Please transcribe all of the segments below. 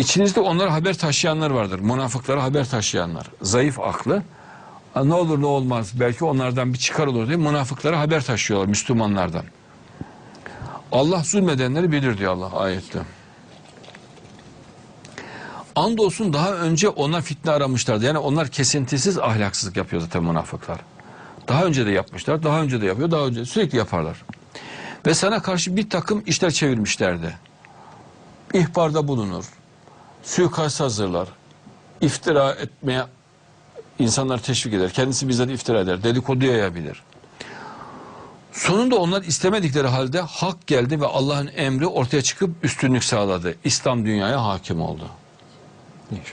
İçinizde onlara haber taşıyanlar vardır. Münafıklara haber taşıyanlar. Zayıf aklı. "Aa, Ne olur ne olmaz belki onlardan bir çıkar olur diye münafıklara haber taşıyorlar Müslümanlardan. Allah zulmedenleri bilir diyor Allah ayette. Andolsun daha önce ona fitne aramışlardı. Yani onlar kesintisiz ahlaksızlık yapıyor zaten münafıklar. Daha önce de yapmışlar, daha önce de yapıyor, daha önce sürekli yaparlar. Ve sana karşı bir takım işler çevirmişlerdi. İhbarda bulunur, suikast hazırlar, iftira etmeye insanlar teşvik eder, kendisi bizzat iftira eder, dedikodu yayabilir. Sonunda onlar istemedikleri halde hak geldi ve Allah'ın emri ortaya çıkıp üstünlük sağladı. İslam dünyaya hakim oldu.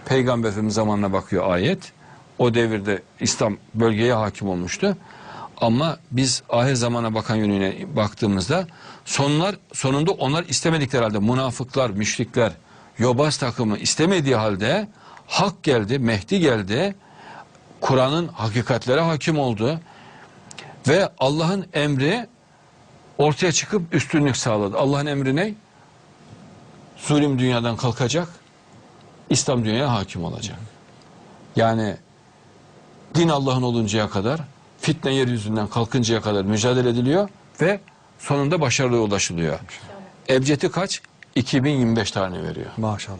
Peygamber Efendimiz zamanına bakıyor ayet. O devirde İslam bölgeye hakim olmuştu. Ama biz ahir zamana bakan yönüne baktığımızda sonlar sonunda onlar istemedikleri halde münafıklar, müşrikler, yobaz takımı istemediği halde hak geldi, Mehdi geldi. Kur'an'ın hakikatlere hakim oldu. Ve Allah'ın emri ortaya çıkıp üstünlük sağladı. Allah'ın emri ne? Zulüm dünyadan kalkacak. İslam dünyaya hakim olacak. Yani din Allah'ın oluncaya kadar, fitne yeryüzünden kalkıncaya kadar mücadele ediliyor ve sonunda başarıya ulaşılıyor. Ebcedi kaç? 2025 tane veriyor. Maşallah.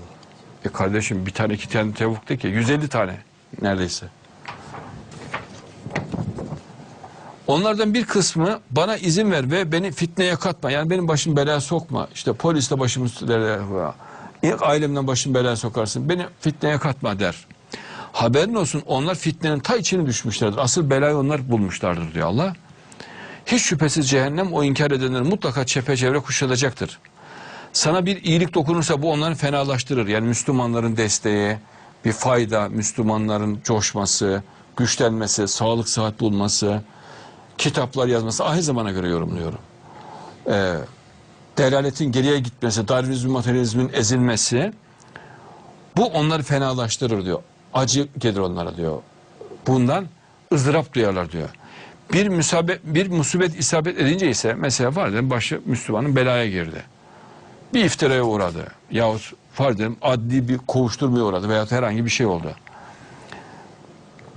E kardeşim bir tane iki tane tavuk de ki 150 tane neredeyse. Onlardan bir kısmı bana izin ver ve beni fitneye katma. Yani benim başım belaya sokma. İşte polisle başımı belaya İlk ailemden başım belaya sokarsın. Beni fitneye katma der. Haberin olsun onlar fitnenin ta içine düşmüşlerdir. Asıl belayı onlar bulmuşlardır diyor Allah. Hiç şüphesiz cehennem o inkar edenleri mutlaka çepeçevre kuşatacaktır. Sana bir iyilik dokunursa bu onları fenalaştırır. Yani Müslümanların desteği, bir fayda, Müslümanların coşması, güçlenmesi, sağlık sıhhat bulması, kitaplar yazması ahir zamana göre yorumluyorum. Ee, delaletin geriye gitmesi, Darwinizmin, materyalizmin ezilmesi bu onları fenalaştırır diyor. Acı gelir onlara diyor. Bundan ızdırap duyarlar diyor. Bir musabet, bir musibet isabet edince ise mesela var dedim başı Müslümanın belaya girdi. Bir iftiraya uğradı. Yahut farz edelim adli bir kovuşturmaya uğradı veyahut herhangi bir şey oldu.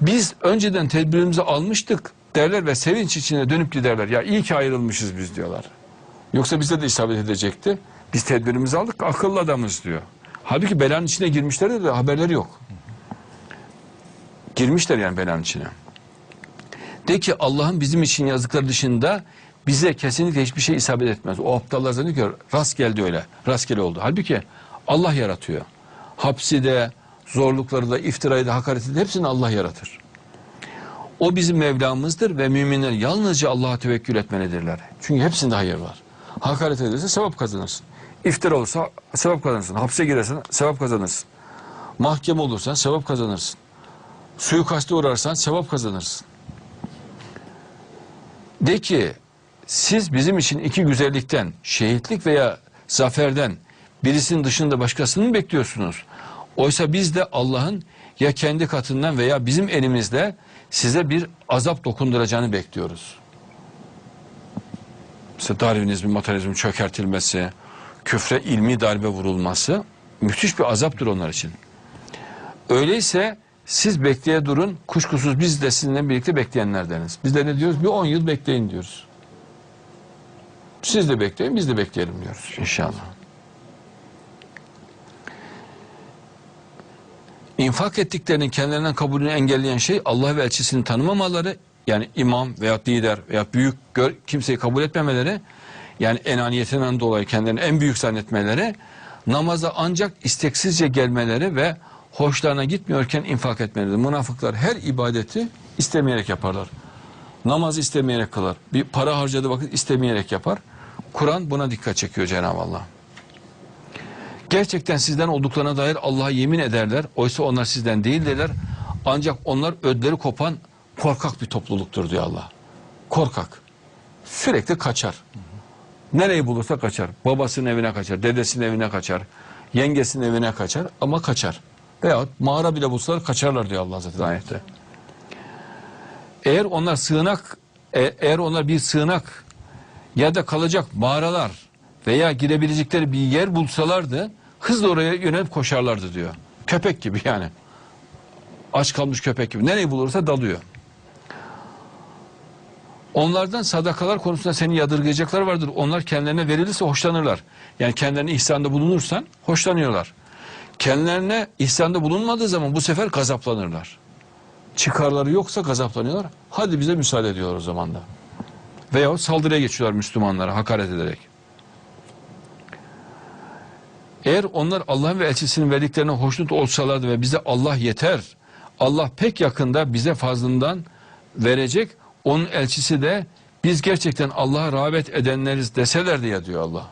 Biz önceden tedbirimizi almıştık derler ve sevinç içine dönüp giderler. Ya iyi ki ayrılmışız biz diyorlar. Yoksa bize de isabet edecekti. Biz tedbirimizi aldık akıllı adamız diyor. Halbuki belanın içine girmişler de haberleri yok. Girmişler yani belanın içine. De ki Allah'ın bizim için yazdıkları dışında bize kesinlikle hiçbir şey isabet etmez. O aptallar zannediyor rast geldi öyle. Rastgele oldu. Halbuki Allah yaratıyor. Hapsi de, zorlukları da, iftirayı da, hakareti de hepsini Allah yaratır. O bizim Mevlamızdır ve müminler yalnızca Allah'a tevekkül etmelidirler. Çünkü hepsinde hayır var. Hakaret ederse sevap kazanırsın. İftira olursa sevap kazanırsın. Hapse girersen sevap kazanırsın. Mahkeme olursan sevap kazanırsın. Suikaste uğrarsan sevap kazanırsın. De ki siz bizim için iki güzellikten, şehitlik veya zaferden birisinin dışında başkasını mı bekliyorsunuz? Oysa biz de Allah'ın ya kendi katından veya bizim elimizde size bir azap dokunduracağını bekliyoruz. Mesela Darwinizmin, materyalizmin çökertilmesi, küfre ilmi darbe vurulması müthiş bir azaptır onlar için. Öyleyse siz bekleye durun, kuşkusuz biz de sizinle birlikte bekleyenlerdeniz. Biz de ne diyoruz? Bir 10 yıl bekleyin diyoruz. Siz de bekleyin, biz de bekleyelim diyoruz inşallah. İnfak ettiklerinin kendilerinden kabulünü engelleyen şey Allah ve elçisini tanımamaları, yani imam veya lider veya büyük gör, kimseyi kabul etmemeleri, yani enaniyetinden dolayı kendilerini en büyük zannetmeleri, namaza ancak isteksizce gelmeleri ve hoşlarına gitmiyorken infak etmeleri. Münafıklar her ibadeti istemeyerek yaparlar. Namaz istemeyerek kılar. Bir para harcadığı vakit istemeyerek yapar. Kur'an buna dikkat çekiyor Cenab-ı Allah. Gerçekten sizden olduklarına dair Allah'a yemin ederler. Oysa onlar sizden değildirler. Ancak onlar ödleri kopan korkak bir topluluktur diyor Allah. Korkak. Sürekli kaçar. Nereyi bulursa kaçar. Babasının evine kaçar, dedesinin evine kaçar, yengesinin evine kaçar ama kaçar. Veyahut mağara bile bulsalar kaçarlar diyor Allah zaten ayette. Eğer onlar sığınak, e- eğer onlar bir sığınak ya da kalacak mağaralar veya girebilecekleri bir yer bulsalardı hızla oraya yönelip koşarlardı diyor. Köpek gibi yani. Aç kalmış köpek gibi. Nereyi bulursa dalıyor. Onlardan sadakalar konusunda seni yadırgayacaklar vardır. Onlar kendilerine verilirse hoşlanırlar. Yani kendilerine ihsanda bulunursan hoşlanıyorlar. Kendilerine ihsanda bulunmadığı zaman bu sefer gazaplanırlar. Çıkarları yoksa gazaplanıyorlar. Hadi bize müsaade ediyorlar o zaman da. Veyahut saldırıya geçiyorlar Müslümanlara hakaret ederek. Eğer onlar Allah'ın ve elçisinin verdiklerine hoşnut olsalardı ve bize Allah yeter, Allah pek yakında bize fazlından verecek, onun elçisi de biz gerçekten Allah'a rağbet edenleriz deselerdi ya diyor Allah.